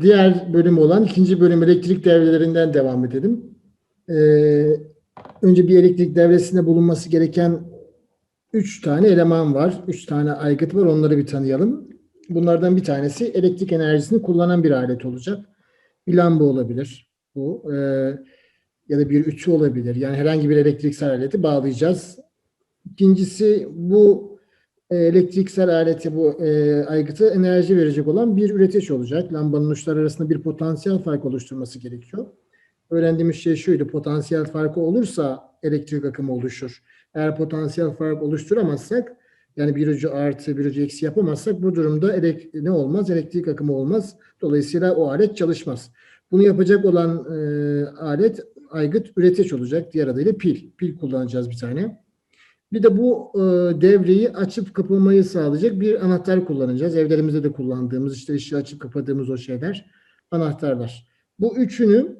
Diğer bölüm olan ikinci bölüm elektrik devrelerinden devam edelim. Ee, önce bir elektrik devresinde bulunması gereken üç tane eleman var. Üç tane aygıt var. Onları bir tanıyalım. Bunlardan bir tanesi elektrik enerjisini kullanan bir alet olacak. Bir lamba olabilir bu. Ee, ya da bir ütü olabilir. Yani herhangi bir elektriksel aleti bağlayacağız. İkincisi bu elektriksel aleti bu e, aygıtı enerji verecek olan bir üretici olacak. Lambanın uçları arasında bir potansiyel fark oluşturması gerekiyor. Öğrendiğimiz şey şuydu. Potansiyel farkı olursa elektrik akımı oluşur. Eğer potansiyel fark oluşturamazsak yani bir ucu artı bir ucu eksi yapamazsak bu durumda elek, ne olmaz? Elektrik akımı olmaz. Dolayısıyla o alet çalışmaz. Bunu yapacak olan e, alet aygıt üretici olacak. Diğer adıyla pil. Pil kullanacağız bir tane. Bir de bu e, devreyi açıp kapamayı sağlayacak bir anahtar kullanacağız. Evlerimizde de kullandığımız işte ışığı açıp kapadığımız o şeyler anahtarlar. Bu üçünü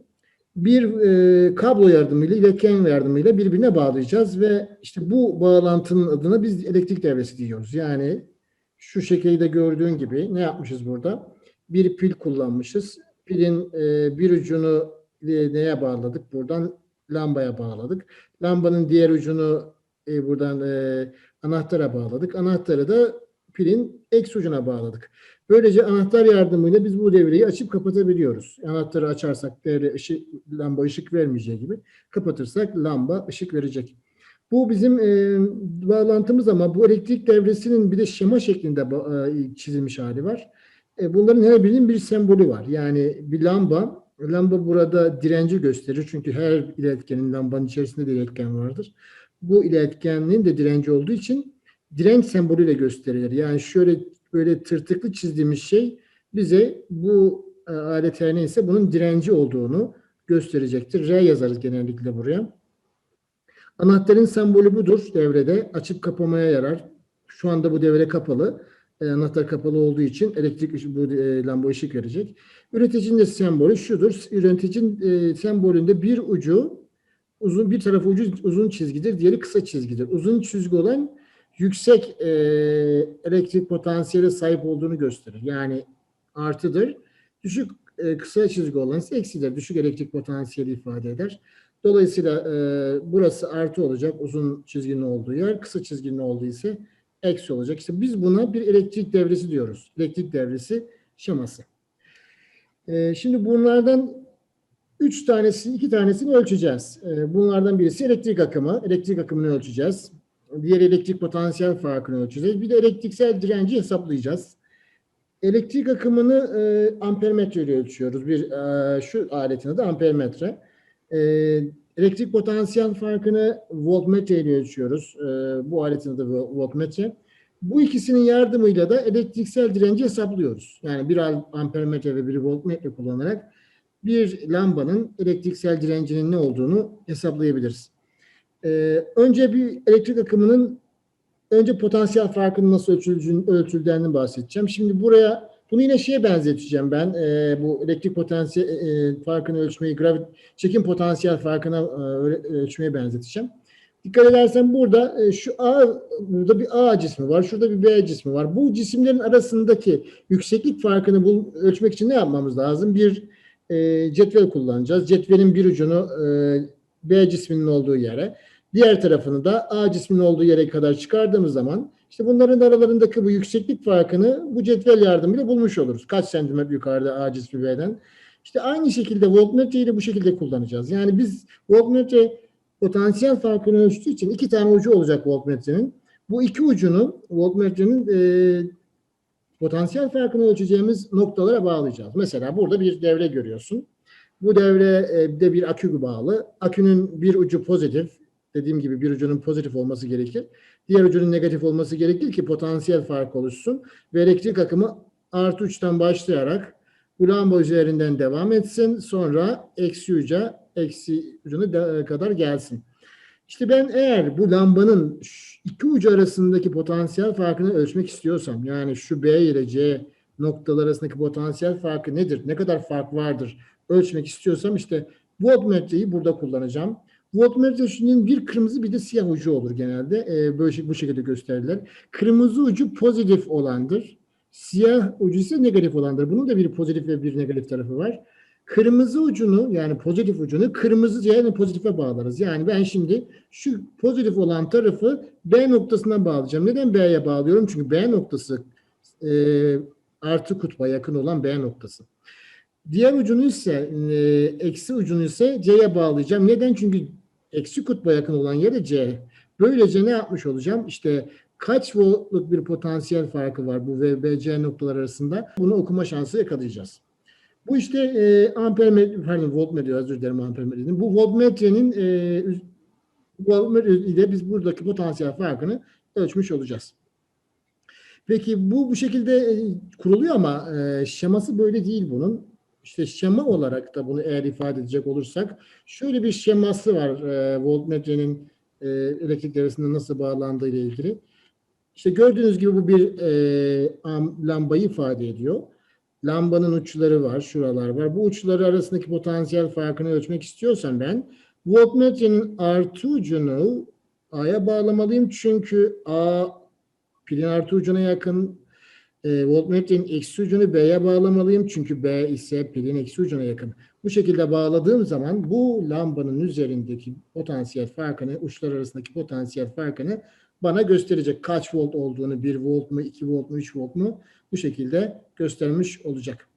bir e, kablo yardımıyla, iletken yardımıyla birbirine bağlayacağız ve işte bu bağlantının adına biz elektrik devresi diyoruz. Yani şu şekilde gördüğün gibi ne yapmışız burada? Bir pil kullanmışız. Pilin e, bir ucunu e, neye bağladık? Buradan lambaya bağladık. Lambanın diğer ucunu e, buradan e, anahtara bağladık. Anahtarı da pilin X ucuna bağladık. Böylece anahtar yardımıyla biz bu devreyi açıp kapatabiliyoruz. Anahtarı açarsak devre ışık, lamba ışık vermeyeceği gibi kapatırsak lamba ışık verecek. Bu bizim e, bağlantımız ama bu elektrik devresinin bir de şema şeklinde e, çizilmiş hali var. E, bunların her birinin bir sembolü var. Yani bir lamba, lamba burada direnci gösterir. Çünkü her iletkenin lambanın içerisinde de iletken vardır bu iletkenliğin de direnci olduğu için direnç sembolüyle gösterilir. Yani şöyle böyle tırtıklı çizdiğimiz şey bize bu e, alet her neyse bunun direnci olduğunu gösterecektir. R yazarız genellikle buraya. Anahtarın sembolü budur devrede. Açıp kapamaya yarar. Şu anda bu devre kapalı. E, anahtar kapalı olduğu için elektrik bu e, lamba ışık verecek. Üreticinin de sembolü şudur. Üreticinin e, sembolünde bir ucu uzun bir tarafı ucu uzun çizgidir, diğeri kısa çizgidir. Uzun çizgi olan yüksek e, elektrik potansiyeli sahip olduğunu gösterir. Yani artıdır. Düşük e, kısa çizgi olan ise eksidir. Düşük elektrik potansiyeli ifade eder. Dolayısıyla e, burası artı olacak uzun çizginin olduğu yer. Kısa çizginin olduğu ise eksi olacak. İşte biz buna bir elektrik devresi diyoruz. Elektrik devresi şeması. E, şimdi bunlardan Üç tanesi, iki tanesini ölçeceğiz. Ee, bunlardan birisi elektrik akımı. Elektrik akımını ölçeceğiz. Diğer elektrik potansiyel farkını ölçeceğiz. Bir de elektriksel direnci hesaplayacağız. Elektrik akımını e, ampermetre ile ölçüyoruz. Bir e, şu aletin adı ampermetre. E, elektrik potansiyel farkını voltmetre ile ölçüyoruz. E, bu aletin adı voltmetre. Bu ikisinin yardımıyla da elektriksel direnci hesaplıyoruz. Yani bir ampermetre ve bir voltmetre kullanarak bir lambanın elektriksel direncinin ne olduğunu hesaplayabiliriz. Ee, önce bir elektrik akımının önce potansiyel farkının nasıl ölçüldüğünü, bahsedeceğim. Şimdi buraya bunu yine şeye benzeteceğim ben. E, bu elektrik potansiyel e, farkını ölçmeyi, gravit çekim potansiyel farkına e, ölçmeye benzeteceğim. Dikkat edersen burada e, şu A burada bir A cismi var, şurada bir B cismi var. Bu cisimlerin arasındaki yükseklik farkını bul, ölçmek için ne yapmamız lazım? Bir e, cetvel kullanacağız. Cetvelin bir ucunu e, B cisminin olduğu yere, diğer tarafını da A cisminin olduğu yere kadar çıkardığımız zaman işte bunların aralarındaki bu yükseklik farkını bu cetvel yardımıyla bulmuş oluruz. Kaç santimetre yukarıda A cismi B'den. İşte aynı şekilde voltmetreyi de bu şekilde kullanacağız. Yani biz voltmetre potansiyel farkını ölçtüğü için iki tane ucu olacak voltmetrenin. Bu iki ucunu voltmetrenin e, potansiyel farkını ölçeceğimiz noktalara bağlayacağız. Mesela burada bir devre görüyorsun. Bu devrede bir akü bağlı. Akünün bir ucu pozitif. Dediğim gibi bir ucunun pozitif olması gerekir. Diğer ucunun negatif olması gerekir ki potansiyel fark oluşsun. Ve elektrik akımı artı uçtan başlayarak bu lamba üzerinden devam etsin. Sonra eksi uca, eksi ucuna kadar gelsin. İşte ben eğer bu lambanın iki ucu arasındaki potansiyel farkını ölçmek istiyorsam yani şu B ile C noktalar arasındaki potansiyel farkı nedir? Ne kadar fark vardır? Ölçmek istiyorsam işte voltmetreyi burada kullanacağım. Voltmetrenin bir kırmızı bir de siyah ucu olur genelde. Ee, böyle bu şekilde gösterirler. Kırmızı ucu pozitif olandır. Siyah ucu ise negatif olandır. Bunun da bir pozitif ve bir negatif tarafı var. Kırmızı ucunu yani pozitif ucunu kırmızı yani pozitife bağlarız. Yani ben şimdi şu pozitif olan tarafı B noktasına bağlayacağım. Neden B'ye bağlıyorum? Çünkü B noktası e, artı kutba yakın olan B noktası. Diğer ucunu ise e, eksi ucunu ise C'ye bağlayacağım. Neden? Çünkü eksi kutba yakın olan yere C. Böylece ne yapmış olacağım? İşte kaç voltluk bir potansiyel farkı var bu V, B, C noktalar arasında? Bunu okuma şansı yakalayacağız. Bu işte e, ampermetre, pardon voltmetre özür dilerim ampermetre dedim. Bu voltmetrenin e, voltmetre ile biz buradaki potansiyel farkını ölçmüş olacağız. Peki bu bu şekilde e, kuruluyor ama e, şeması böyle değil bunun. İşte şema olarak da bunu eğer ifade edecek olursak şöyle bir şeması var e, voltmetrenin e, elektrik devresinde nasıl bağlandığı ile ilgili. İşte gördüğünüz gibi bu bir e, am- lambayı ifade ediyor. Lambanın uçları var, şuralar var. Bu uçları arasındaki potansiyel farkını ölçmek istiyorsam ben voltmetrenin artı ucunu A'ya bağlamalıyım çünkü A pilin artı ucuna yakın. E, voltmetrenin eksi ucunu B'ye bağlamalıyım çünkü B ise pilin eksi ucuna yakın. Bu şekilde bağladığım zaman bu lambanın üzerindeki potansiyel farkını, uçlar arasındaki potansiyel farkını bana gösterecek. Kaç volt olduğunu, 1 volt mu, 2 volt mu, 3 volt mu bu şekilde göstermiş olacak.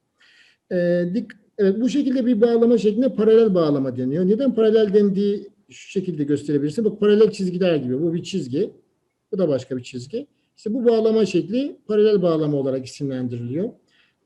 Ee, dik- evet, bu şekilde bir bağlama şeklinde paralel bağlama deniyor. Neden paralel dendiği şu şekilde gösterebilirsin. Bak paralel çizgiler gibi. Bu bir çizgi. Bu da başka bir çizgi. İşte bu bağlama şekli paralel bağlama olarak isimlendiriliyor.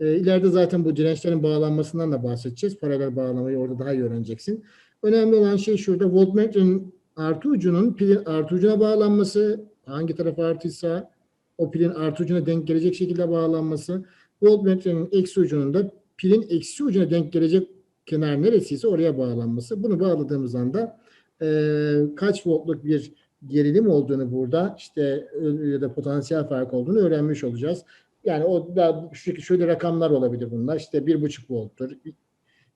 Ee, ileride zaten bu dirençlerin bağlanmasından da bahsedeceğiz. Paralel bağlamayı orada daha iyi öğreneceksin. Önemli olan şey şurada voltmetrenin artı ucunun pilin artı ucuna bağlanması. Hangi taraf artıysa o pilin artı ucuna denk gelecek şekilde bağlanması. Voltmetrenin eksi ucunun da pilin eksi ucuna denk gelecek kenar neresiyse oraya bağlanması. Bunu bağladığımız anda eee, kaç voltluk bir gerilim olduğunu burada işte e, ya da potansiyel fark olduğunu öğrenmiş olacağız. Yani o da şöyle rakamlar olabilir bunlar. İşte bir buçuk volttur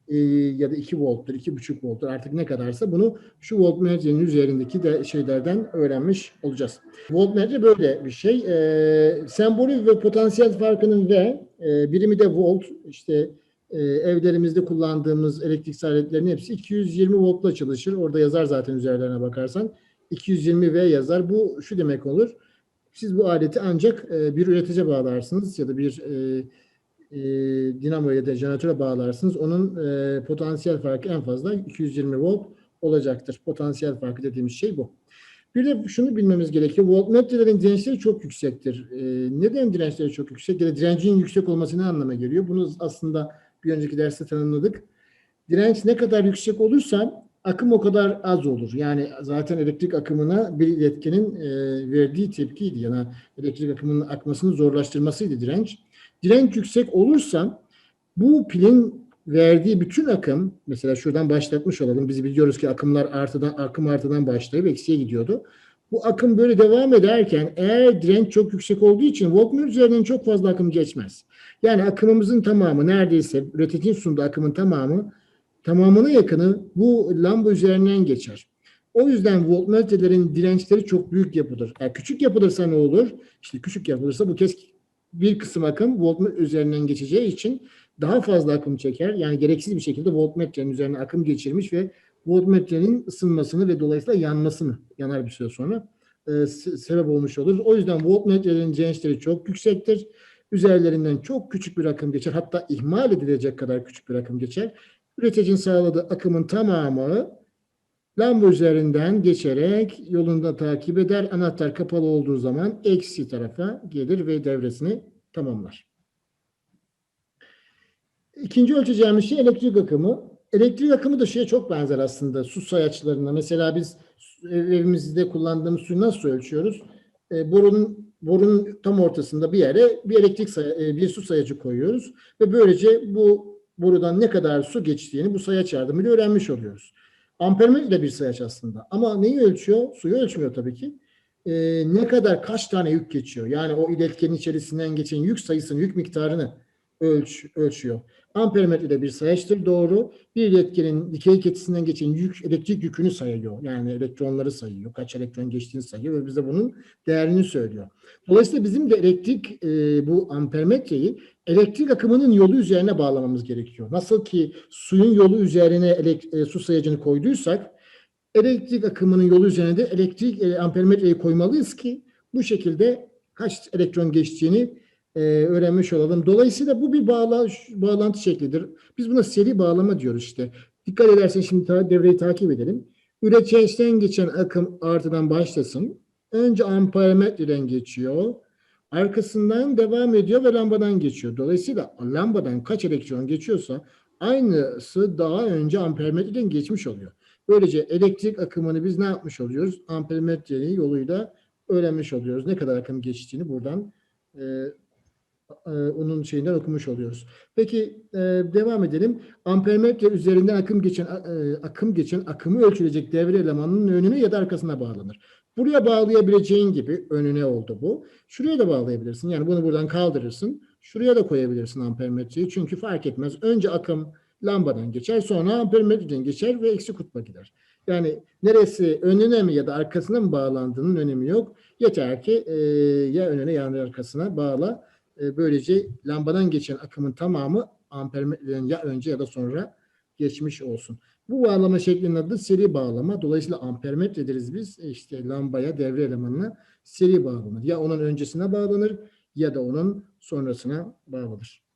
e, ya da iki volttur, iki buçuk volttur artık ne kadarsa bunu şu voltmetrenin üzerindeki de şeylerden öğrenmiş olacağız. Voltmetre böyle bir şey. E, sembolü ve potansiyel farkının ve e, birimi de volt. İşte e, evlerimizde kullandığımız elektrik aletlerin hepsi 220 voltla çalışır. Orada yazar zaten üzerlerine bakarsan. 220 V yazar. Bu şu demek olur. Siz bu aleti ancak e, bir üretice bağlarsınız ya da bir e, e, dinamo ya da jeneratöre bağlarsınız. Onun e, potansiyel farkı en fazla 220 volt olacaktır. Potansiyel farkı dediğimiz şey bu. Bir de şunu bilmemiz gerekiyor. Voltmetrelerin dirençleri çok yüksektir. E, neden dirençleri çok yüksek? Ya direncin yüksek olması ne anlama geliyor? Bunu aslında bir önceki derste tanımladık. Direnç ne kadar yüksek olursa akım o kadar az olur. Yani zaten elektrik akımına bir iletkenin e, verdiği tepkiydi. Yani elektrik akımının akmasını zorlaştırmasıydı direnç. Direnç yüksek olursa bu pilin verdiği bütün akım mesela şuradan başlatmış olalım. Biz biliyoruz ki akımlar artıdan akım artıdan başlayıp eksiye gidiyordu. Bu akım böyle devam ederken eğer direnç çok yüksek olduğu için voltmetre üzerinden çok fazla akım geçmez. Yani akımımızın tamamı neredeyse üreticinin sunduğu akımın tamamı tamamına yakını bu lamba üzerinden geçer. O yüzden voltmetrelerin dirençleri çok büyük yapıdır. Yani küçük yapılırsa ne olur? İşte küçük yapılırsa bu kez bir kısım akım voltmetre üzerinden geçeceği için daha fazla akım çeker. Yani gereksiz bir şekilde voltmetrenin üzerine akım geçirmiş ve voltmetrenin ısınmasını ve dolayısıyla yanmasını yanar bir süre sonra e, se- sebep olmuş olur. O yüzden voltmetrelerin dirençleri çok yüksektir. Üzerlerinden çok küçük bir akım geçer. Hatta ihmal edilecek kadar küçük bir akım geçer. Üreticinin sağladığı akımın tamamı lamba üzerinden geçerek yolunda takip eder. Anahtar kapalı olduğu zaman eksi tarafa gelir ve devresini tamamlar. İkinci ölçeceğimiz şey elektrik akımı. Elektrik akımı da şeye çok benzer aslında su sayaçlarına. Mesela biz ev- evimizde kullandığımız suyu nasıl ölçüyoruz? E, borunun borunun tam ortasında bir yere bir elektrik e, bir su sayacı koyuyoruz ve böylece bu borudan ne kadar su geçtiğini bu sayaç yardımıyla öğrenmiş oluyoruz. Ampermetre de bir sayaç aslında. Ama neyi ölçüyor? Suyu ölçmüyor tabii ki. E, ne kadar kaç tane yük geçiyor? Yani o iletkenin içerisinden geçen yük sayısını, yük miktarını ölç, ölçüyor. Ampermetre de bir sayaçtır doğru. Bir iletkenin dikey ketisinden geçen yük, elektrik yükünü sayıyor. Yani elektronları sayıyor. Kaç elektron geçtiğini sayıyor ve bize bunun değerini söylüyor. Dolayısıyla bizim de elektrik e, bu ampermetreyi elektrik akımının yolu üzerine bağlamamız gerekiyor. Nasıl ki suyun yolu üzerine elek, e, su sayacını koyduysak elektrik akımının yolu üzerine de elektrik e, ampermetreyi koymalıyız ki bu şekilde kaç elektron geçtiğini e, öğrenmiş olalım. Dolayısıyla bu bir bağla, bağlantı şeklidir. Biz buna seri bağlama diyoruz işte. Dikkat edersen şimdi ta, devreyi takip edelim. Üreticiden geçen akım artıdan başlasın. Önce ampermetreden geçiyor. Arkasından devam ediyor ve lambadan geçiyor. Dolayısıyla lambadan kaç elektron geçiyorsa aynısı daha önce ampermetreden geçmiş oluyor. Böylece elektrik akımını biz ne yapmış oluyoruz? Ampermetre yoluyla öğrenmiş oluyoruz. Ne kadar akım geçtiğini buradan e, e, onun şeyinden okumuş oluyoruz. Peki e, devam edelim. Ampermetre üzerinden akım geçen e, akım geçen akımı ölçülecek devre elemanının önüne ya da arkasına bağlanır. Buraya bağlayabileceğin gibi önüne oldu bu. Şuraya da bağlayabilirsin. Yani bunu buradan kaldırırsın. Şuraya da koyabilirsin ampermetreyi. Çünkü fark etmez. Önce akım lambadan geçer, sonra ampermetreden geçer ve eksi kutba gider. Yani neresi önüne mi ya da arkasına mı bağlandığının önemi yok. Yeter ki e, ya önüne ya da arkasına bağla. E, böylece lambadan geçen akımın tamamı ampermetreden ya önce ya da sonra geçmiş olsun. Bu bağlama şeklinin adı seri bağlama. Dolayısıyla ampermetre deriz biz. E, işte lambaya, devre elemanına seri bağlanır. Ya onun öncesine bağlanır ya da onun sonrasına bağlanır.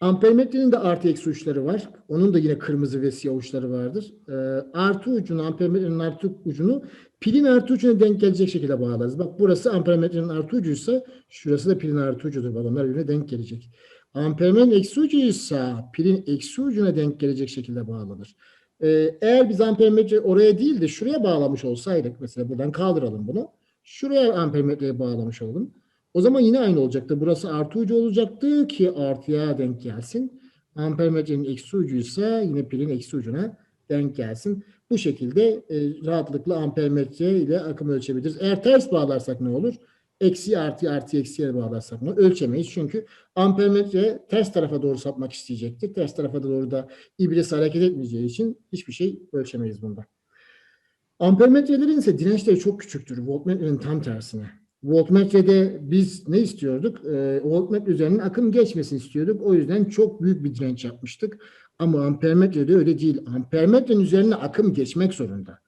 Ampermetrenin de artı eksi uçları var. Onun da yine kırmızı ve siyah uçları vardır. Ee, artı ucunu, ampermetrenin artı ucunu pilin artı ucuna denk gelecek şekilde bağlarız. Bak burası ampermetrenin artı ucuysa şurası da pilin artı ucudur. Balonlar birbirine denk gelecek. Ampermetrenin eksi ucuysa pilin eksi ucuna denk gelecek şekilde bağlanır. Ee, eğer biz ampermetre oraya değil de şuraya bağlamış olsaydık mesela buradan kaldıralım bunu. Şuraya ampermetreye bağlamış olalım. O zaman yine aynı olacaktı. Burası artı ucu olacaktı ki artıya denk gelsin. Ampermetrenin eksi ucuysa yine pilin eksi ucuna denk gelsin. Bu şekilde e, rahatlıkla ampermetre ile akım ölçebiliriz. Eğer ters bağlarsak ne olur? Eksi artı artı eksiye bağlarsak ne? Ölçemeyiz. Çünkü ampermetre ters tarafa doğru sapmak isteyecektir. Ters tarafa doğru da iblis hareket etmeyeceği için hiçbir şey ölçemeyiz bunda. Ampermetrelerin ise dirençleri çok küçüktür. Voltmetrenin tam tersine. Voltmetrede biz ne istiyorduk? E, voltmetre üzerinden akım geçmesini istiyorduk. O yüzden çok büyük bir direnç yapmıştık. Ama ampermetrede öyle değil. Ampermetrenin üzerine akım geçmek zorunda.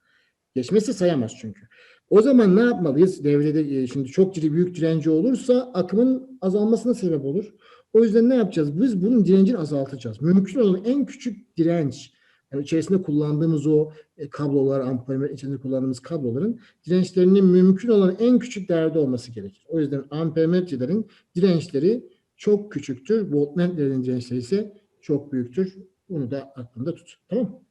Geçmesi sayamaz çünkü. O zaman ne yapmalıyız? Devrede e, şimdi çok ciddi büyük direnci olursa akımın azalmasına sebep olur. O yüzden ne yapacağız? Biz bunun direncini azaltacağız. Mümkün olan en küçük direnç, yani içerisinde kullandığımız o e, kablolar, ampermetre içinde kullandığımız kabloların dirençlerinin mümkün olan en küçük değerde olması gerekir. O yüzden ampermetrelerin dirençleri çok küçüktür. Voltmetrelerin dirençleri ise çok büyüktür. Bunu da aklında tut. Tamam?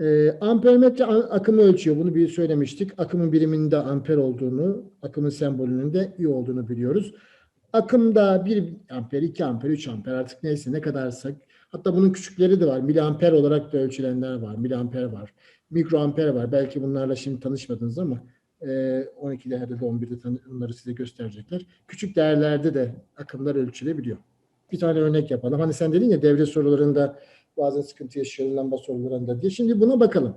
E, ampermetre akımı ölçüyor. Bunu bir söylemiştik. Akımın biriminde amper olduğunu, akımın sembolünün de i olduğunu biliyoruz. Akımda 1 amper, 2 amper, 3 amper artık neyse ne kadarsak hatta bunun küçükleri de var. Miliamper olarak da ölçülenler var. Miliamper var. Mikroamper var. Belki bunlarla şimdi tanışmadınız ama e, 12'lerde de 11'de bunları size gösterecekler. Küçük değerlerde de akımlar ölçülebiliyor. Bir tane örnek yapalım. Hani sen dedin ya devre sorularında bazen sıkıntı yaşıyor lamba sorularında diye. Şimdi buna bakalım.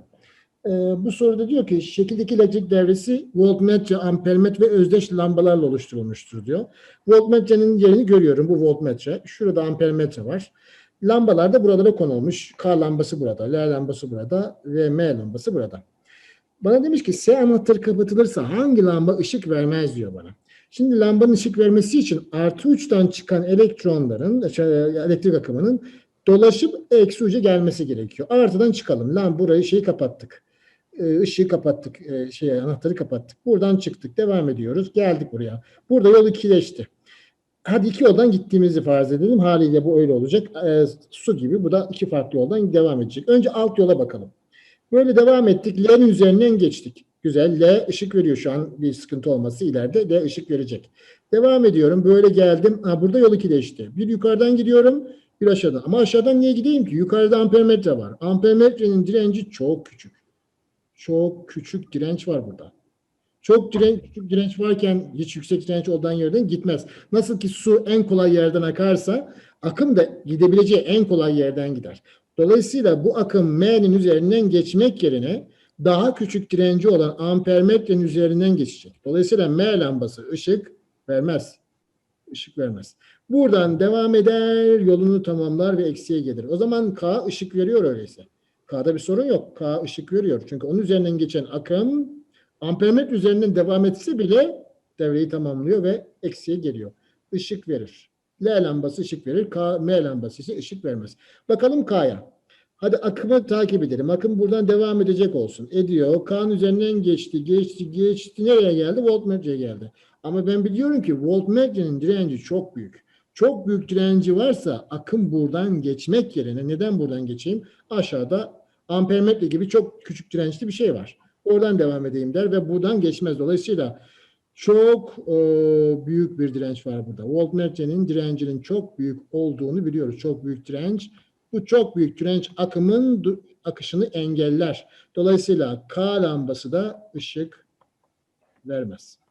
Ee, bu soruda diyor ki şekildeki elektrik devresi voltmetre, ampermetre ve özdeş lambalarla oluşturulmuştur diyor. Voltmetrenin yerini görüyorum. Bu voltmetre. Şurada ampermetre var. Lambalar da buralara konulmuş. K lambası burada, L lambası burada ve M lambası burada. Bana demiş ki S anahtarı kapatılırsa hangi lamba ışık vermez diyor bana. Şimdi lambanın ışık vermesi için artı uçtan çıkan elektronların, elektrik akımının dolaşıp eksi uca gelmesi gerekiyor. Artıdan çıkalım. Lan burayı şeyi kapattık. Işığı kapattık. Şey, anahtarı kapattık. Buradan çıktık. Devam ediyoruz. Geldik buraya. Burada yol ikileşti. Hadi iki yoldan gittiğimizi farz edelim. Haliyle bu öyle olacak. E, su gibi. Bu da iki farklı yoldan devam edecek. Önce alt yola bakalım. Böyle devam ettik. L'nin üzerinden geçtik. Güzel. L ışık veriyor şu an bir sıkıntı olması ileride L ışık verecek. Devam ediyorum. Böyle geldim. Ha, burada yol ikileşti. Bir yukarıdan gidiyorum. Bir aşağıdan. Ama aşağıdan niye gideyim ki? Yukarıda ampermetre var. Ampermetrenin direnci çok küçük. Çok küçük direnç var burada. Çok direnç, küçük direnç varken hiç yüksek direnç olduğun yerden gitmez. Nasıl ki su en kolay yerden akarsa akım da gidebileceği en kolay yerden gider. Dolayısıyla bu akım M'nin üzerinden geçmek yerine daha küçük direnci olan ampermetrenin üzerinden geçecek. Dolayısıyla M lambası ışık vermez. Işık vermez. Buradan devam eder, yolunu tamamlar ve eksiye gelir. O zaman K ışık veriyor öyleyse. K'da bir sorun yok. K ışık veriyor. Çünkü onun üzerinden geçen akım ampermetre üzerinden devam etse bile devreyi tamamlıyor ve eksiye geliyor. Işık verir. L lambası ışık verir. K, M lambası ise ışık vermez. Bakalım K'ya. Hadi akımı takip edelim. Akım buradan devam edecek olsun. Ediyor. K'nın üzerinden geçti, geçti, geçti. Nereye geldi? Voltmetreye geldi. Ama ben biliyorum ki voltmetrenin direnci çok büyük. Çok büyük direnci varsa akım buradan geçmek yerine neden buradan geçeyim? Aşağıda ampermetre gibi çok küçük dirençli bir şey var. Oradan devam edeyim der ve buradan geçmez. Dolayısıyla çok e, büyük bir direnç var burada. Voltmetrenin direncinin çok büyük olduğunu biliyoruz. Çok büyük direnç. Bu çok büyük direnç akımın akışını engeller. Dolayısıyla K lambası da ışık vermez.